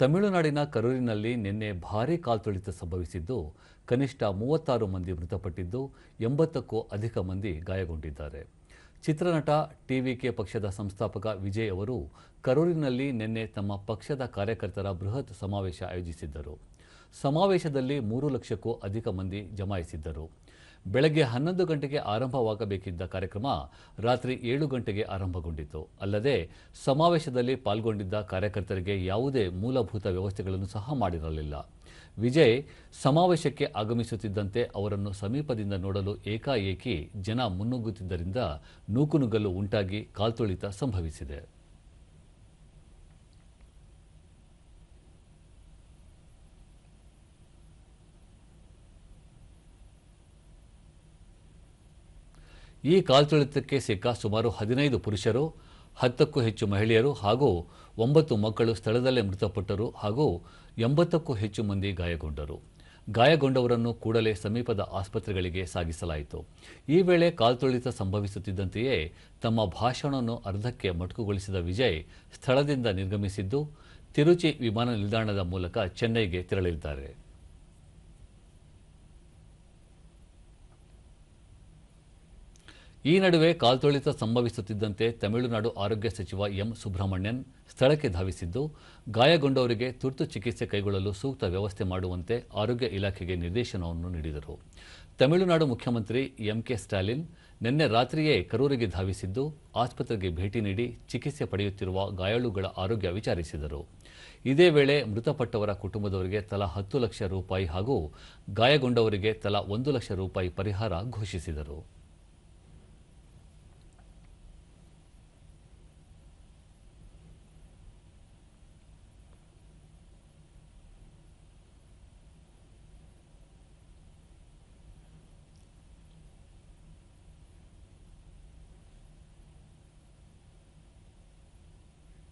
ತಮಿಳುನಾಡಿನ ಕರೂರಿನಲ್ಲಿ ನಿನ್ನೆ ಭಾರೀ ಕಾಲ್ತುಳಿತ ಸಂಭವಿಸಿದ್ದು, ಕನಿಷ್ಠ ಮೂವತ್ತಾರು ಮಂದಿ ಮೃತಪಟ್ಟಿದ್ದು, ಎಂಬತ್ತಕ್ಕೂ ಅಧಿಕ ಮಂದಿ ಗಾಯಗೊಂಡಿದ್ದಾರೆ. ಚಿತ್ರನಟ ಟಿವಿಕೆ ಪಕ್ಷದ ಸಂಸ್ಥಾಪಕ ವಿಜಯ್ ಅವರು ಕರೂರಿನಲ್ಲಿ ನಿನ್ನೆ ತಮ್ಮ ಪಕ್ಷದ ಕಾರ್ಯಕರ್ತರ ಬೃಹತ್ ಸಮಾವೇಶ ಆಯೋಜಿಸಿದ್ದರು. ಸಮಾವೇಶದಲ್ಲಿ ಮೂರು ಲಕ್ಷಕ್ಕೂ ಅಧಿಕ ಮಂದಿ ಜಮಾಯಿಸಿದ್ದರು. ಬೆಳಗ್ಗೆ ಹನ್ನೊಂದು ಗಂಟೆಗೆ ಆರಂಭವಾಗಬೇಕಿದ್ದ ಕಾರ್ಯಕ್ರಮ ರಾತ್ರಿ ಏಳು ಗಂಟೆಗೆ ಆರಂಭಗೊಂಡಿತು. ಅಲ್ಲದೆ ಸಮಾವೇಶದಲ್ಲಿ ಪಾಲ್ಗೊಂಡಿದ್ದ ಕಾರ್ಯಕರ್ತರಿಗೆ ಯಾವುದೇ ಮೂಲಭೂತ ವ್ಯವಸ್ಥೆಗಳನ್ನು ಸಹ ಮಾಡಿರಲಿಲ್ಲ. ವಿಜಯ್ ಸಮಾವೇಶಕ್ಕೆ ಆಗಮಿಸುತ್ತಿದ್ದಂತೆ ಅವರನ್ನು ಸಮೀಪದಿಂದ ನೋಡಲು ಏಕಾಏಕಿ ಜನ ಮುನ್ನುಗ್ಗುತ್ತಿದ್ದರಿಂದ ನೂಕುನುಗ್ಗಲು ಉಂಟಾಗಿ ಕಾಲ್ತುಳಿತ ಸಂಭವಿಸಿದೆ. ಈ ಕಾಲ್ತುಳಿತಕ್ಕೆ ಸಿಕ್ಕ ಸುಮಾರು ಹದಿನೈದು ಪುರುಷರು, ಹತ್ತಕ್ಕೂ ಹೆಚ್ಚು ಮಹಿಳೆಯರು ಹಾಗೂ ಒಂಬತ್ತು ಮಕ್ಕಳು ಸ್ಥಳದಲ್ಲೇ ಮೃತಪಟ್ಟರು ಹಾಗೂ ಎಂಬತ್ತಕ್ಕೂ ಹೆಚ್ಚು ಮಂದಿ ಗಾಯಗೊಂಡರು. ಗಾಯಗೊಂಡವರನ್ನು ಕೂಡಲೇ ಸಮೀಪದ ಆಸ್ಪತ್ರೆಗಳಿಗೆ ಸಾಗಿಸಲಾಯಿತು. ಈ ವೇಳೆ ಕಾಲ್ತುಳಿತ ಸಂಭವಿಸುತ್ತಿದ್ದಂತೆಯೇ ತಮ್ಮ ಭಾಷಣವನ್ನು ಅರ್ಧಕ್ಕೆ ಮೊಟಕುಗೊಳಿಸಿದ ವಿಜಯ್ ಸ್ಥಳದಿಂದ ನಿರ್ಗಮಿಸಿದ್ದು, ತಿರುಚಿ ವಿಮಾನ ನಿಲ್ದಾಣದ ಮೂಲಕ ಚೆನ್ನೈಗೆ ತೆರಳಿದ್ದಾರೆ. ಈ ನಡುವೆ ಕಾಲ್ತುಳಿತ ಸಂಭವಿಸುತ್ತಿದ್ದಂತೆ ತಮಿಳುನಾಡು ಆರೋಗ್ಯ ಸಚಿವ ಎಂ ಸುಬ್ರಹ್ಮಣ್ಯನ್ ಸ್ಥಳಕ್ಕೆ ಧಾವಿಸಿದ್ದು, ಗಾಯಗೊಂಡವರಿಗೆ ತುರ್ತು ಚಿಕಿತ್ಸೆ ಕೈಗೊಳ್ಳಲು ಸೂಕ್ತ ವ್ಯವಸ್ಥೆ ಮಾಡುವಂತೆ ಆರೋಗ್ಯ ಇಲಾಖೆಗೆ ನಿರ್ದೇಶನವನ್ನು ನೀಡಿದರು. ತಮಿಳುನಾಡು ಮುಖ್ಯಮಂತ್ರಿ ಎಂಕೆ ಸ್ಟಾಲಿನ್ ನಿನ್ನೆ ರಾತ್ರಿಯೇ ಕರೂರಿಗೆ ಧಾವಿಸಿದ್ದು, ಆಸ್ಪತ್ರೆಗೆ ಭೇಟಿ ನೀಡಿ ಚಿಕಿತ್ಸೆ ಪಡೆಯುತ್ತಿರುವ ಗಾಯಾಳುಗಳ ಆರೋಗ್ಯ ವಿಚಾರಿಸಿದರು. ಇದೇ ವೇಳೆ ಮೃತಪಟ್ಟವರ ಕುಟುಂಬದವರಿಗೆ ತಲಾ ಹತ್ತು ಲಕ್ಷ ರೂಪಾಯಿ ಹಾಗೂ ಗಾಯಗೊಂಡವರಿಗೆ ತಲಾ ಒಂದು ಲಕ್ಷ ರೂಪಾಯಿ ಪರಿಹಾರ ಘೋಷಿಸಿದರು.